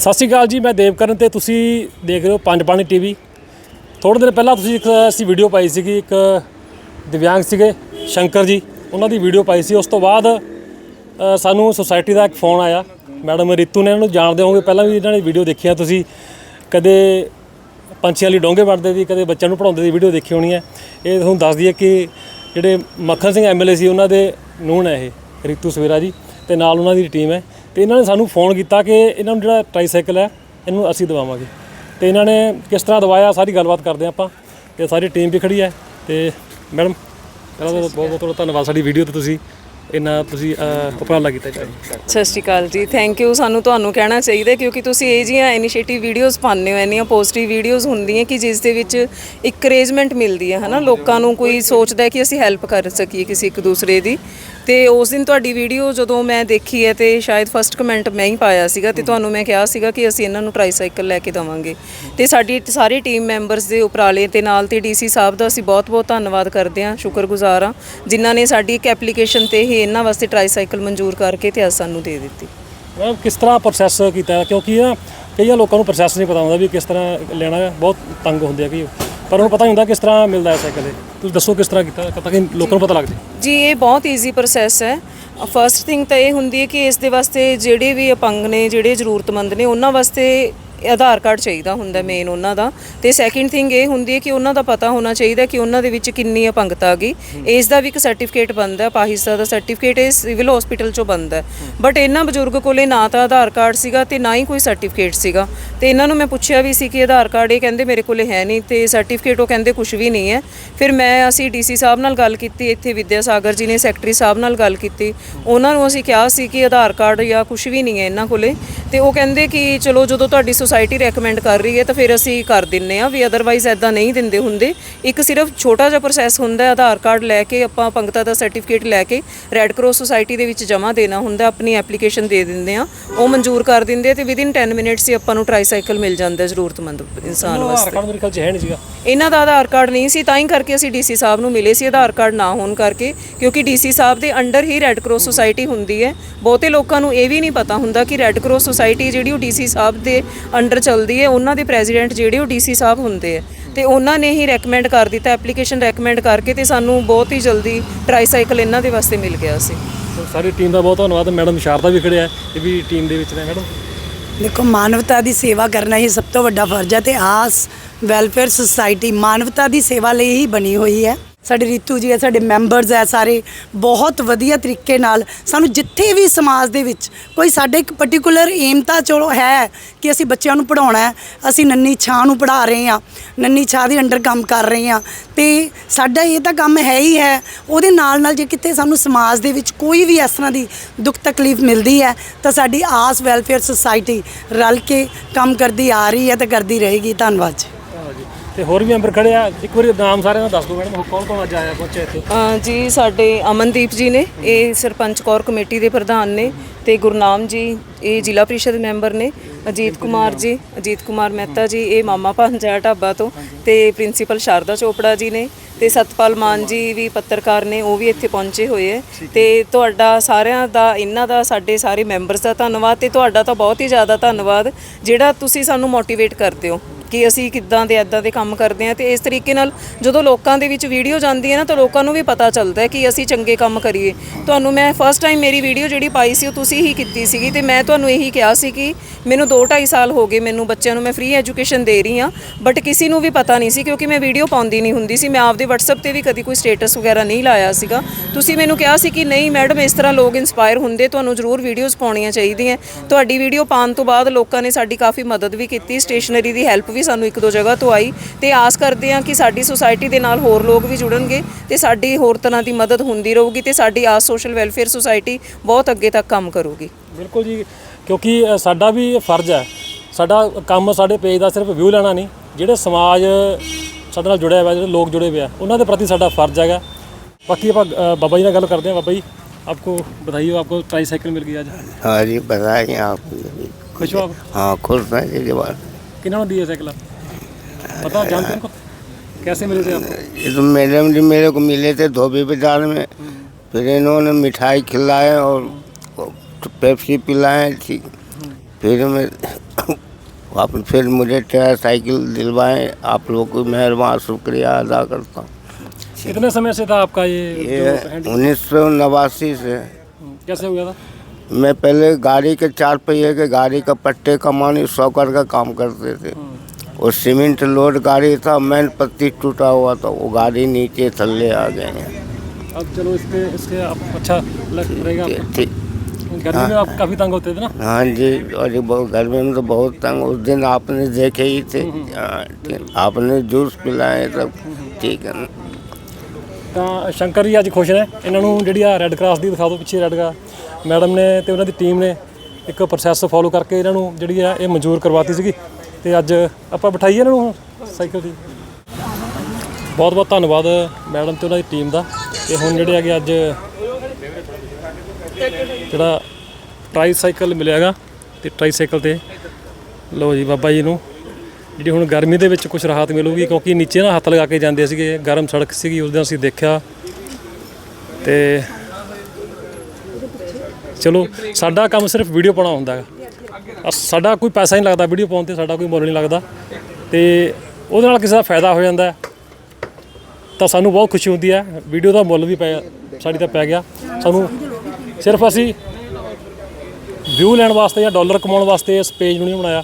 ਸਤਿ ਸ਼੍ਰੀ ਅਕਾਲ ਜੀ, ਮੈਂ ਦੇਵਕਰਨ ਤੇ ਤੁਸੀਂ ਦੇਖ ਰਹੇ ਹੋ ਪੰਜ ਪਾਣੀ ਟੀਵੀ। ਥੋੜੇ ਦਿਨ ਪਹਿਲਾਂ ਤੁਸੀਂ ਇੱਕ ਅਸੀਂ ਵੀਡੀਓ ਪਾਈ ਸੀਗੀ, ਇੱਕ ਦਿਵਿਆਂਗ ਸੀਗੇ, ਸ਼ੰਕਰ ਜੀ, ਉਹਨਾਂ ਦੀ ਵੀਡੀਓ ਪਾਈ ਸੀ। ਉਸ ਤੋਂ ਬਾਅਦ ਸਾਨੂੰ ਸੁਸਾਇਟੀ ਦਾ ਇੱਕ ਫੋਨ ਆਇਆ। ਮੈਡਮ ਰਿਤੂ ਨੇ ਇਹਨਾਂ ਨੂੰ ਜਾਣਦੇ ਹੋਗੇ ਪਹਿਲਾਂ ਵੀ ਇਹਨਾਂ ਨੇ ਵੀਡੀਓ ਦੇਖੀ ਆ ਤੁਸੀਂ। ਕਦੇ ਪੰਛੀਆਂ ਲਈ ਡੋਂਗੇ ਵੜਦੇ ਦੀ ਕਦੇ ਬੱਚਿਆਂ ਨੂੰ ਪੜਾਉਂਦੇ ਦੀ ਵੀਡੀਓ ਦੇਖੀ ਹੋਣੀ ਹੈ। ਇਹ ਤੁਹਾਨੂੰ ਦੱਸ ਦਈਏ ਕਿ ਜਿਹੜੇ ਮੱਖਣ ਸਿੰਘ ਐਮਐਲਏ ਸੀ, ਉਹਨਾਂ ਦੇ ਨੂੰਹ ਹੈ ਇਹ, ਰਿਤੂ ਸਵੇਰਾ ਜੀ, ਤੇ ਨਾਲ ਉਹਨਾਂ ਦੀ ਟੀਮ ਹੈ। ਤੇ ਇਹਨਾਂ ਨੇ ਸਾਨੂੰ ਫੋਨ ਕੀਤਾ ਕਿ ਇਹਨਾਂ ਨੂੰ ਜਿਹੜਾ ਟ੍ਰਾਈਸਾਈਕਲ ਹੈ, ਇਹਨੂੰ ਅਸੀਂ ਦਵਾਵਾਂਗੇ। ਤੇ ਇਹਨਾਂ ਨੇ ਕਿਸ ਤਰ੍ਹਾਂ ਦਵਾਇਆ, ਸਾਰੀ ਗੱਲਬਾਤ ਕਰਦੇ ਹਾਂ ਆਪਾਂ। ਤੇ ਸਾਰੀ ਟੀਮ ਵੀ ਖੜੀ ਹੈ। ਤੇ ਮੈਡਮ, ਪਹਿਲਾਂ ਤਾਂ ਬਹੁਤ ਬਹੁਤ ਤੁਹਾਡਾ ਧੰਨਵਾਦ ਸਾਡੀ ਵੀਡੀਓ ਤੇ ਤੁਸੀਂ ਇਹਨਾਂ ਤੁਸੀਂ ਉਪਰਾਲਾ ਕੀਤਾ ਜੀ। ਸਤਿ ਸ਼੍ਰੀ ਅਕਾਲ ਜੀ। ਥੈਂਕ ਯੂ ਸਾਨੂੰ ਤੁਹਾਨੂੰ ਕਹਿਣਾ ਚਾਹੀਦਾ ਕਿਉਂਕਿ ਤੁਸੀਂ ਇਹ ਜੀਆਂ ਇਨੀਸ਼ੀਏਟਿਵ ਵੀਡੀਓਜ਼ ਪਾਉਂਦੇ ਹੋ, ਇੰਨੀਆਂ ਪੋਜ਼ਿਟਿਵ ਵੀਡੀਓਜ਼ ਹੁੰਦੀਆਂ ਕਿ ਜਿਸ ਦੇ ਵਿੱਚ ਇਨਕਰੇਜਮੈਂਟ ਮਿਲਦੀ ਹੈ, ਹਨਾ? ਲੋਕਾਂ ਨੂੰ ਕੋਈ ਸੋਚਦਾ ਹੈ ਕਿ ਅਸੀਂ ਹੈਲਪ ਕਰ ਸਕੀਏ ਕਿਸੇ ਇੱਕ ਦੂਸਰੇ ਦੀ। ਤੇ ਉਸ ਦਿਨ ਤੁਹਾਡੀ ਵੀਡੀਓ ਜਦੋਂ ਮੈਂ ਦੇਖੀ ਹੈ ਤੇ ਸ਼ਾਇਦ ਫਸਟ ਕਮੈਂਟ ਮੈਂ ਹੀ ਪਾਇਆ ਸੀਗਾ ਤੇ ਤੁਹਾਨੂੰ ਮੈਂ ਕਿਹਾ ਸੀਗਾ ਕਿ ਅਸੀਂ ਇਹਨਾਂ ਨੂੰ ਟ੍ਰਾਈਸਾਈਕਲ ਲੈ ਕੇ ਦਵਾਂਗੇ। ਤੇ ਸਾਡੀ ਸਾਰੀ ਟੀਮ ਮੈਂਬਰਸ ਦੇ ਉਪਰਾਲੇ ਤੇ ਨਾਲ ਤੇ ਡੀਸੀ ਸਾਹਿਬ ਦਾ ਅਸੀਂ ਬਹੁਤ-ਬਹੁਤ ਧੰਨਵਾਦ ਕਰਦੇ ਹਾਂ ਸ਼ੁਕਰਗੁਜ਼ਾਰ ਹਾਂ ਜਿਨ੍ਹਾਂ ਨੇ ਸਾਡੀ ਇੱਕ ਐਪਲੀਕੇਸ਼ਨ ਤੇ ਹੀ ਇਹਨਾਂ ਵਾਸਤੇ ਟ੍ਰਾਈਸਾਈਕਲ ਮਨਜ਼ੂਰ ਕਰਕੇ ਤੇ ਸਾਨੂੰ ਦੇ ਦਿੱਤੀ। ਮੈਮ ਕਿਸ ਤਰ੍ਹਾਂ ਪ੍ਰੋਸੈਸ ਕੀਤਾ? ਕਿਉਂਕਿ ਨਾ ਕਈਆਂ ਲੋਕਾਂ ਨੂੰ ਪ੍ਰੋਸੈਸ ਨਹੀਂ ਪਤਾ ਹੁੰਦਾ ਵੀ ਕਿਸ ਤਰ੍ਹਾਂ ਲੈਣਾ ਹੈ। ਬਹੁਤ ਤੰਗ ਹੁੰਦੇ ਆ ਕਿ ਪਰ ਉਹਨੂੰ ਪਤਾ ਨਹੀਂ ਹੁੰਦਾ ਕਿਸ ਤਰ੍ਹਾਂ ਮਿਲਦਾ ਹੈ ਸਾਈਕਲ ਇਹ। ਤੁਸੀਂ ਦੱਸੋ ਕਿਸ ਤਰ੍ਹਾਂ ਕੀਤਾ ਤਾਂ ਕਿ ਲੋਕਾਂ ਨੂੰ ਪਤਾ ਲੱਗ ਜਾਏ ਜੀ, ਇਹ ਬਹੁਤ ਈਜ਼ੀ ਪ੍ਰੋਸੈਸ ਹੈ। ਫਰਸਟ ਥਿੰਗ ਤਾਂ ਇਹ ਹੁੰਦੀ ਹੈ ਕਿ ਇਸ ਦੇ ਵਾਸਤੇ ਜਿਹੜੇ ਵੀ ਅਪੰਗ ਨੇ, ਜਿਹੜੇ ਜ਼ਰੂਰਤਮੰਦ ਨੇ, ਉਹਨਾਂ ਵਾਸਤੇ ਆਧਾਰ ਕਾਰਡ ਚਾਹੀਦਾ ਹੁੰਦਾ ਮੇਨ ਉਹਨਾਂ ਦਾ। ਤੇ ਸੈਕਿੰਡ ਥਿੰਗ ਇਹ ਹੁੰਦੀ ਹੈ ਕਿ ਉਹਨਾਂ ਦਾ ਪਤਾ ਹੋਣਾ ਚਾਹੀਦਾ ਕਿ ਉਹਨਾਂ ਦੇ ਵਿੱਚ ਕਿੰਨੀ ਅਪੰਗਤਾ ਆ ਗਈ। ਇਸ ਦਾ ਵੀ ਇੱਕ ਸਰਟੀਫਿਕੇਟ ਬਣਦਾ ਹੈ ਪਾਹਿਸਤਾ ਦਾ ਸਰਟੀਫਿਕੇਟ ਇਹ ਸਿਵਲ ਹਸਪੀਟਲ ਚੋਂ ਬਣਦਾ ਹੈ। ਬਟ ਇਹਨਾਂ ਬਜ਼ੁਰਗ ਕੋਲੇ ਨਾ ਤਾਂ ਆਧਾਰ ਕਾਰਡ ਸੀਗਾ ਤੇ ਨਾ ਹੀ ਕੋਈ ਸਰਟੀਫਿਕੇਟ ਸੀਗਾ। ਤੇ ਇਹਨਾਂ ਨੂੰ ਮੈਂ ਪੁੱਛਿਆ ਵੀ ਸੀ ਕਿ ਆਧਾਰ ਕਾਰਡ ਇਹ ਕਹਿੰਦੇ ਮੇਰੇ ਕੋਲੇ ਹੈ ਨਹੀਂ ਤੇ ਸਰਟੀਫਿਕੇਟ ਉਹ ਕਹਿੰਦੇ ਕੁਝ ਵੀ ਨਹੀਂ ਹੈ। ਫਿਰ ਮੈਂ ਅਸੀਂ ਡੀਸੀ ਸਾਹਿਬ ਨਾਲ ਗੱਲ ਕੀਤੀ ਇੱਥੇ ਵਿਦਿਆ ਸਾਗਰ ਜੀ ਨੇ ਸੈਕਟਰੀ ਸਾਹਿਬ ਨਾਲ ਗੱਲ ਕੀਤੀ। ਉਹਨਾਂ ਨੂੰ ਅਸੀਂ ਕਿਹਾ ਸੀ ਕਿ ਆਧਾਰ ਕਾਰਡ ਜਾਂ ਕੁਝ ਵੀ ਨਹੀਂ ਹੈ ਇਹਨਾਂ ਕੋਲੇ। ਤੇ ਉਹ ਕਹਿੰਦੇ ਕਿ ਚਲੋ ਜਦੋਂ ਤੁਹਾਡੀ ਸੁਸਾਇਟੀ ਰეკਮੈਂਡ ਕਰ ਰਹੀ ਹੈ ਤਾਂ ਫਿਰ ਅਸੀਂ ਕਰ ਦਿੰਨੇ ਆ ਵੀ ਅਦਰਵਾਈਜ਼ ਐਦਾਂ ਨਹੀਂ ਦਿੰਦੇ ਹੁੰਦੇ। ਇੱਕ ਸਿਰਫ ਛੋਟਾ ਜਿਹਾ ਪ੍ਰੋਸੈਸ ਹੁੰਦਾ ਹੈ ਆਧਾਰ ਕਾਰਡ ਲੈ ਕੇ ਆਪਾਂ ਪੰਗਤਾ ਦਾ ਸਰਟੀਫਿਕੇਟ ਲੈ ਕੇ ਰੈੱਡ ਕਰਾਸ ਸੁਸਾਇਟੀ ਦੇ ਵਿੱਚ ਜਮ੍ਹਾਂ ਦੇਣਾ ਹੁੰਦਾ ਆਪਣੀ ਐਪਲੀਕੇਸ਼ਨ ਦੇ ਦਿੰਦੇ ਆ ਉਹ ਮਨਜ਼ੂਰ ਕਰ ਦਿੰਦੇ ਤੇ ਵਿਦਿਨ 10 ਮਿੰਟਸ ਹੀ ਆਪਾਂ ਨੂੰ ਟ੍ਰਾਈਸਾਈਕਲ ਮਿਲ ਜਾਂਦਾ ਜ਼ਰੂਰਤਮੰਦ ਇਨਸਾਨ ਆਧਾਰ ਵਾਸਤੇ। ਕਾਰਡ ਮੇਰੇ ਖਿਆਲ 'ਚ ਹੈ ਨਹੀਂ ਸੀਗਾ। ਇਹਨਾਂ ਦਾ ਆਧਾਰ ਕਾਰਡ ਨਹੀਂ ਸੀ ਤਾਂ ਹੀ ਕਰਕੇ ਅਸੀਂ ਡੀਸੀ ਸਾਹਿਬ ਨੂੰ ਮਿਲੇ ਸੀ ਆਧਾਰ ਕਾਰਡ ਨਾ ਹੋਣ ਕਰਕੇ ਕਿਉਂਕਿ ਡੀਸੀ ਸਾਹਿਬ ਦੇ ਅੰਡਰ ਹੀ ਰੈੱਡ ਕਰਾਸ ਸੁਸਾਇਟੀ ਹੁੰਦੀ ਹੈ। ਬਹੁਤੇ ਲੋਕਾਂ ਨੂੰ ਇਹ ਵੀ ਨਹੀਂ ਪਤਾ ਹੁੰਦਾ ਕਿ ਰੈੱਡ ਕਰਾਸ ਸੁਸਾਇਟੀ ਜਿਹੜੀ ਉਹ ਡੀਸੀ ਸਾਹਿਬ ਦੇ ਅੰਡਰ ਚੱਲਦੀ ਹੈ ਉਹਨਾਂ ਦੇ ਪ੍ਰੈਜ਼ੀਡੈਂਟ ਜਿਹੜੇ ਉਹ ਡੀਸੀ ਸਾਹਿਬ ਹੁੰਦੇ ਆ। ਤੇ ਉਹਨਾਂ ਨੇ ਹੀ ਰეკਮੈਂਡ ਕਰ ਦਿੱਤਾ ਐਪਲੀਕੇਸ਼ਨ ਰეკਮੈਂਡ ਕਰਕੇ ਤੇ ਸਾਨੂੰ ਬਹੁਤ ਹੀ ਜਲਦੀ ਟ੍ਰਾਈਸਾਈਕਲ ਇਹਨਾਂ ਦੇ ਵਾਸਤੇ ਮਿਲ ਗਿਆ ਸੀ। ਸਾਰੀ ਟੀਮ ਦਾ ਬਹੁਤ ਧੰਨਵਾਦ ਮੈਡਮ ਸ਼ਾਰਦਾ ਵੀ ਖੜਿਆ ਇਹ ਵੀ ਟੀਮ ਦੇ ਵਿੱਚ ਨੇ ਮੈਡਮ। ਦੇਖੋ ਮਾਨਵਤਾ ਦੀ ਸੇਵਾ ਕਰਨਾ ਹੀ ਸਭ ਤੋਂ ਵੱਡਾ ਫਰਜ਼ ਹੈ ਤੇ ਆਸ ਵੈਲਫੇਅਰ ਸੁਸਾਇਟੀ ਮਾਨਵਤਾ ਦੀ ਸੇਵਾ ਲਈ ਹੀ ਬਣੀ ਹੋਈ ਹੈ। ਸਾਡੇ ਰੀਤੂ ਜੀ ਹੈ ਸਾਡੇ ਮੈਂਬਰਸ ਹੈ ਸਾਰੇ, ਬਹੁਤ ਵਧੀਆ ਤਰੀਕੇ ਨਾਲ ਸਾਨੂੰ ਜਿੱਥੇ ਵੀ ਸਮਾਜ ਦੇ ਵਿੱਚ ਕੋਈ ਸਾਡੇ ਇੱਕ ਪਾਰਟਿਕੂਲਰ ਏਮ ਤਾਂ ਚਲੋ ਹੈ ਕਿ ਅਸੀਂ ਬੱਚਿਆਂ ਨੂੰ ਪੜਾਉਣਾ ਹੈ, ਅਸੀਂ ਨੰਨੀ ਛਾਂ ਨੂੰ ਪੜ੍ਹਾ ਰਹੇ ਹਾਂ, ਨੰਨੀ ਛਾਂ ਦੇ ਅੰਡਰ ਕੰਮ ਕਰ ਰਹੇ ਹਾਂ, ਤੇ ਸਾਡਾ ਇਹ ਤਾਂ ਕੰਮ ਹੈ ਹੀ ਹੈ, ਉਹਦੇ ਨਾਲ ਨਾਲ ਜੇ ਕਿਤੇ ਸਾਨੂੰ ਸਮਾਜ ਦੇ ਵਿੱਚ ਕੋਈ ਵੀ ਇਸ ਤਰ੍ਹਾਂ ਦੀ ਦੁੱਖ ਤਕਲੀਫ ਮਿਲਦੀ ਹੈ, ਤਾਂ ਸਾਡੀ ਆਸ ਵੈਲਫੇਅਰ ਸੁਸਾਇਟੀ ਰਲ ਕੇ ਕੰਮ ਕਰਦੀ ਆ ਰਹੀ ਹੈ ਤੇ ਕਰਦੀ ਰਹੇਗੀ। ਧੰਨਵਾਦ ਜੀ। ਤੇ ਹੋਰ ਵੀ ਮੈਂਬਰ ਖੜੇ ਆ। ਇੱਕ ਵਾਰੀ ਨਾਮ ਸਾਰਿਆਂ ਦਾ ਦੱਸ ਦਿਓ ਮੈਡਮ ਕੌਣ ਕੌਣ ਅੱਜ ਆਇਆ ਪਹੁੰਚਿਆ ਇੱਥੇ? ਅ, ਜੀ ਸਾਡੇ ਅਮਨਦੀਪ ਜੀ ਨੇ ਇਹ ਸਰਪੰਚ ਕੌਰ ਕਮੇਟੀ ਦੇ ਪ੍ਰਧਾਨ ਨੇ ਤੇ ਗੁਰਨਾਮ ਜੀ ਇਹ ਜ਼ਿਲ੍ਹਾ ਪ੍ਰੀਸ਼ਦ ਮੈਂਬਰ ਨੇ ਅਜੀਤ ਕੁਮਾਰ ਜੀ ਅਜੀਤ ਕੁਮਾਰ ਮਹਿਤਾ ਜੀ ਇਹ ਮਾਮਾ ਭਾਂਜਾ ਢਾਬਾ ਤੋਂ ਤੇ ਪ੍ਰਿੰਸੀਪਲ ਸ਼ਾਰਦਾ ਚੋਪੜਾ ਜੀ ਨੇ ਤੇ ਸਤਪਾਲ ਮਾਨ ਜੀ ਵੀ ਪੱਤਰਕਾਰ ਨੇ ਉਹ ਵੀ ਇੱਥੇ ਪਹੁੰਚੇ ਹੋਏ ਹੈ ਤੇ ਤੁਹਾਡਾ ਸਾਰਿਆਂ ਦਾ ਇਹਨਾਂ ਦਾ ਸਾਡੇ ਸਾਰੇ ਮੈਂਬਰਸ ਦਾ ਧੰਨਵਾਦ ਤੇ ਤੁਹਾਡਾ ਤਾਂ ਬਹੁਤ ਹੀ ਜ਼ਿਆਦਾ ਧੰਨਵਾਦ ਜਿਹੜਾ ਤੁਸੀਂ ਸਾਨੂੰ ਮੋਟੀਵੇਟ ਕਰਦੇ ਹੋ। ਕਿ ਅਸੀਂ ਕਿੱਦਾਂ ਦੇ ਐਦਾਂ ਦੇ ਕੰਮ ਕਰਦੇ ਆ ਤੇ ਇਸ ਤਰੀਕੇ ਨਾਲ ਜਦੋਂ ਲੋਕਾਂ ਦੇ ਵਿੱਚ ਵੀਡੀਓ ਜਾਂਦੀ ਹੈ ਨਾ, ਤਾਂ ਲੋਕਾਂ ਨੂੰ ਵੀ ਪਤਾ ਚੱਲਦਾ ਹੈ ਕਿ ਅਸੀਂ ਚੰਗੇ ਕੰਮ ਕਰੀਏ। ਤੁਹਾਨੂੰ ਮੈਂ ਫਸਟ ਟਾਈਮ ਮੇਰੀ ਵੀਡੀਓ ਜਿਹੜੀ ਪਾਈ ਸੀ, ਉਹ ਤੁਸੀਂ ਹੀ ਕੀਤੀ ਸੀਗੀ ਤੇ ਮੈਂ ਤੁਹਾਨੂੰ ਇਹੀ ਕਿਹਾ ਸੀ ਕਿ ਮੈਨੂੰ 2 2.5 ਸਾਲ ਹੋ ਗਏ ਮੈਨੂੰ ਬੱਚਿਆਂ ਨੂੰ ਮੈਂ ਫ੍ਰੀ ਐਜੂਕੇਸ਼ਨ ਦੇ ਰਹੀ ਹਾਂ ਬਟ ਕਿਸੇ ਨੂੰ ਵੀ ਪਤਾ ਨਹੀਂ ਸੀ ਕਿਉਂਕਿ ਮੈਂ ਵੀਡੀਓ ਪਾਉਂਦੀ ਨਹੀਂ ਹੁੰਦੀ ਸੀ। ਮੈਂ ਆਪਦੇ WhatsApp ਤੇ ਵੀ ਕਦੀ ਕੋਈ ਸਟੇਟਸ ਵਗੈਰਾ ਨਹੀਂ ਲਾਇਆ ਸੀਗਾ। ਤੁਸੀਂ ਮੈਨੂੰ ਕਿਹਾ ਸੀ ਕਿ ਨਹੀਂ ਮੈਡਮ ਇਸ ਤਰ੍ਹਾਂ ਲੋਕ ਇਨਸਪਾਇਰ ਹੁੰਦੇ, ਤੁਹਾਨੂੰ ਜ਼ਰੂਰ ਵੀਡੀਓਜ਼ ਪਾਉਣੀਆਂ ਚਾਹੀਦੀਆਂ। ਤੁਹਾਡੀ ਵੀਡੀਓ ਪਾਉਣ ਤੋਂ ਬਾਅਦ ਲੋਕਾਂ ਨੇ ਸਾਡੀ ਕਾਫੀ ਮਦਦ ਵੀ ਕੀਤੀ ਸਟੇਸ਼ਨਰੀ ਦੀ ਹੈਲਪ ਵੀ ਸਾਨੂੰ ਇੱਕ ਦੋ ਜਗ੍ਹਾ ਤੋਂ ਆਈ ਤੇ ਆਸ ਕਰਦੇ ਹਾਂ ਕਿ ਸਾਡੀ ਸੁਸਾਇਟੀ ਦੇ ਨਾਲ ਹੋਰ ਲੋਕ ਵੀ ਜੁੜਨਗੇ ਤੇ ਸਾਡੀ ਹੋਰ ਤਰ੍ਹਾਂ ਦੀ ਮਦਦ ਹੁੰਦੀ ਰਹੂਗੀ ਤੇ ਸਾਡੀ ਆਸ ਸੋਸ਼ਲ ਵੈਲਫੇਅਰ ਸੁਸਾਇਟੀ ਬਹੁਤ ਅੱਗੇ ਤੱਕ ਕੰਮ ਕਰੂਗੀ ਬਿਲਕੁਲ ਜੀ ਕਿਉਂਕਿ ਅ, ਸਾਡਾ ਵੀ ਇਹ ਫਰਜ਼ ਹੈ ਸਾਡਾ ਕੰਮ ਸਾਡੇ ਪੇਜ ਦਾ ਸਿਰਫ ਵਿਊ ਲੈਣਾ ਨਹੀਂ ਜਿਹੜੇ ਸਮਾਜ ਸਾਡੇ ਨਾਲ ਜੁੜਿਆ ਹੋਇਆ ਜਿਹੜੇ ਲੋਕ ਜੁੜੇ ਹੋਏ ਆ ਉਹਨਾਂ ਦੇ ਪ੍ਰਤੀ ਸਾਡਾ ਫਰਜ਼ ਹੈਗਾ ਬਾਕੀ ਆਪਾਂ ਅ, ਬਾਬਾ ਜੀ ਨਾਲ ਗੱਲ ਕਰਦੇ ਹਾਂ ਬਾਬਾ ਜੀ आपको बधाई हो आपको ट्राईसाइकिल मिल गई आज हाँ जी बताएं आप खुश हो आप हाँ खुश हैं जी के बाद किन्होंने दी है साइकिल पता जानते हैं उनको? कैसे मिले थे आपको ये तो मैडम जी मेरे को मिले थे धोबी बाज़ार में। फिर इन्होंने मिठाई खिलाए और पेप्सी पिलाए थी फिर मैं आप फिर मुझे ट्राई साइकिल दिलवाएँ। आप लोगों को मेहरबान शुक्रिया अदा करता हूँ। कितने समय से था आपका ये ये उन्नीस सौ नवासी से। कैसे हुआ था? मैं पहले गाड़ी के चार पहिए के गाड़ी का पट्टे कमानी सौकर का काम करते थे। और सीमेंट लोड गाड़ी था मैन पत्ती टूटा हुआ था वो गाड़ी नीचे थल्ले आ गए हैं। अब चलो इस पे इसके आप अच्छा लग रहेगा। ठीक गर्मी में आप काफ़ी तंग होते थे ना? हाँ जी और ये बहुत गर्मी में तो बहुत तंग उस दिन आपने देखे ही थे। हाँ, आपने जूस पिलाए सब ठीक है ना? ਤਾਂ ਸ਼ੰਕਰ ਜੀ ਅੱਜ ਖੁਸ਼ ਨੇ। ਇਹਨਾਂ ਨੂੰ ਜਿਹੜੀ ਆ ਰੈੱਡ ਕਰਾਸ ਦੀ ਦਿਖਾ ਦਿਓ ਪਿੱਛੇ ਰੈੱਡ ਕਰਾਸ ਮੈਡਮ ਨੇ ਤੇ ਉਹਨਾਂ ਦੀ ਟੀਮ ਨੇ ਇੱਕ ਪ੍ਰੋਸੈਸ ਫੋਲੋ ਕਰਕੇ ਇਹਨਾਂ ਨੂੰ ਜਿਹੜੀ ਆ ਇਹ ਮਨਜ਼ੂਰ ਕਰਵਾਤੀ ਸੀਗੀ। ਤੇ ਅੱਜ ਆਪਾਂ ਬਿਠਾਈਏ ਇਹਨਾਂ ਨੂੰ ਸਾਈਕਲ ਤੇ ਬਹੁਤ ਬਹੁਤ ਧੰਨਵਾਦ ਮੈਡਮ ਤੇ ਉਹਨਾਂ ਦੀ ਟੀਮ ਦਾ। ਤੇ ਹੁਣ ਜਿਹੜੇ ਹੈਗੇ ਅੱਜ ਜਿਹੜਾ ਟਰਾਈ ਸਾਈਕਲ ਮਿਲਿਆਗਾ, ਤੇ ਟਰਾਈ ਸਾਈਕਲ ਤੇ ਲਓ ਜੀ ਬਾਬਾ ਜੀ ਨੂੰ। ਜਿਹੜੀ ਹੁਣ ਗਰਮੀ ਦੇ ਵਿੱਚ ਕੁਝ ਰਾਹਤ ਮਿਲੂਗੀ, ਕਿਉਂਕਿ ਨੀਚੇ ਨਾ ਹੱਥ ਲਗਾ ਕੇ ਜਾਂਦੇ ਸੀਗੇ, ਗਰਮ ਸੜਕ ਸੀਗੀ, ਉਸ ਦਿਨ ਅਸੀਂ ਦੇਖਿਆ। ਤੇ ਚਲੋ, ਸਾਡਾ ਕੰਮ ਸਿਰਫ ਵੀਡੀਓ ਪਾਉਣਾ ਹੁੰਦਾ ਹੈ। ਸਾਡਾ ਕੋਈ ਪੈਸਾ ਨਹੀਂ ਲੱਗਦਾ ਵੀਡੀਓ ਪਾਉਣ ਤੇ, ਸਾਡਾ ਕੋਈ ਮੁੱਲ ਨਹੀਂ ਲੱਗਦਾ। ਤੇ ਉਹਦੇ ਨਾਲ ਕਿਸੇ ਦਾ ਫਾਇਦਾ ਹੋ ਜਾਂਦਾ ਤਾਂ ਸਾਨੂੰ ਬਹੁਤ ਖੁਸ਼ੀ ਹੁੰਦੀ ਹੈ। ਵੀਡੀਓ ਦਾ ਮੁੱਲ ਵੀ ਪੈ, ਸਾਡੀ ਤਾਂ ਪੈ ਗਿਆ। ਸਾਨੂੰ ਸਿਰਫ ਅਸੀਂ ਵਿਊ ਲੈਣ ਵਾਸਤੇ ਜਾਂ ਡਾਲਰ ਕਮਾਉਣ ਵਾਸਤੇ ਇਸ ਪੇਜ ਨੂੰ ਨਹੀਂ ਬਣਾਇਆ।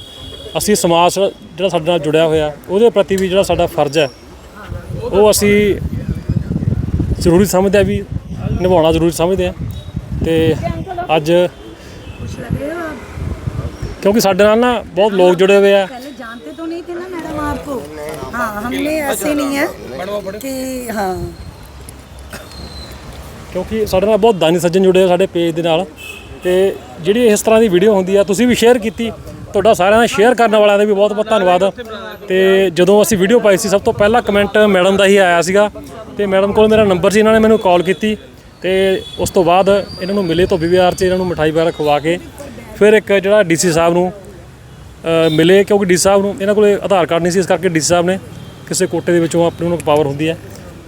ਅਸੀਂ ਸਮਾਜ ਜਿਹੜਾ ਸਾਡੇ ਨਾਲ ਜੁੜਿਆ ਹੋਇਆ ਉਹਦੇ ਪ੍ਰਤੀ ਵੀ ਜਿਹੜਾ ਸਾਡਾ ਫਰਜ਼ ਹੈ ਉਹ ਅਸੀਂ ਜ਼ਰੂਰੀ ਸਮਝਦੇ ਆ ਵੀ ਨਿਭਾਉਣਾ ਜ਼ਰੂਰੀ ਸਮਝਦੇ ਆ ਤੇ ਅੱਜ ਕਿਉਂਕਿ ਸਾਡੇ ਨਾਲ ਨਾ ਬਹੁਤ ਲੋਕ ਜੁੜੇ ਹੋਏ ਆ पहले जानते तो नहीं थे ना मैडम आपको हाँ हमने ऐसे नहीं है कि हाँ ਕਿਉਂਕਿ ਸਾਡੇ ਨਾਲ ਬਹੁਤ ਦਾਨੀ ਸੱਜਣ ਜੁੜੇ ਹੋਏ ਸਾਡੇ ਪੇਜ ਦੇ ਨਾਲ ਤੇ ਜਿਹੜੀ ਇਸ ਤਰ੍ਹਾਂ ਦੀ ਵੀਡੀਓ ਹੁੰਦੀ ਆ ਤੁਸੀਂ ਵੀ ਸ਼ੇਅਰ ਕੀਤੀ ਤੁਹਾਡਾ ਸਾਰਿਆਂ ਦਾ ਸ਼ੇਅਰ ਕਰਨ ਵਾਲਿਆਂ ਦਾ ਵੀ ਬਹੁਤ ਬਹੁਤ ਧੰਨਵਾਦ। ਤੇ ਜਦੋਂ ਅਸੀਂ ਵੀਡੀਓ ਪਾਈ ਸੀ, ਸਭ ਤੋਂ ਪਹਿਲਾ ਕਮੈਂਟ ਮੈਡਮ ਦਾ ਹੀ ਆਇਆ ਸੀਗਾ। ਤੇ ਮੈਡਮ ਕੋਲ ਮੇਰਾ ਨੰਬਰ ਸੀ, ਇਹਨਾਂ ਨੇ ਮੈਨੂੰ ਕਾਲ ਕੀਤੀ। ਤੇ ਉਸ ਤੋਂ ਬਾਅਦ ਇਹਨਾਂ ਨੂੰ ਮਿਲੇ ਧੋਬੀ ਵਿਹਾਰ 'ਚ, ਇਹਨਾਂ ਨੂੰ ਮਠਾਈ ਵਗੈਰਾ ਖਵਾ ਕੇ। ਫਿਰ ਇੱਕ ਜਿਹੜਾ ਡੀਸੀ ਸਾਹਿਬ ਨੂੰ ਮਿਲੇ ਕਿਉਂਕਿ ਡੀ ਸਾਹਿਬ ਨੂੰ ਇਹਨਾਂ ਕੋਲੇ ਆਧਾਰ ਕਾਰਡ ਨਹੀਂ ਸੀ, ਇਸ ਕਰਕੇ ਡੀ ਸਾਹਿਬ ਨੇ ਕਿਸੇ ਕੋਟੇ ਦੇ ਵਿੱਚੋਂ ਆਪਣੀ ਉਹਨਾਂ ਨੂੰ ਪਾਵਰ ਹੁੰਦੀ ਹੈ।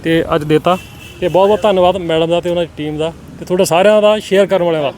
ਤੇ ਅੱਜ ਦੇਤਾ। ਤੇ ਬਹੁਤ ਬਹੁਤ ਧੰਨਵਾਦ ਮੈਡਮ ਦਾ ਤੇ ਉਹਨਾਂ ਦੀ ਟੀਮ ਦਾ। ਤੇ ਤੁਹਾਡਾ ਸਾਰਿਆਂ ਦਾ ਸ਼ੇਅਰ ਕਰਨ ਵਾਲਿਆਂ ਦਾ।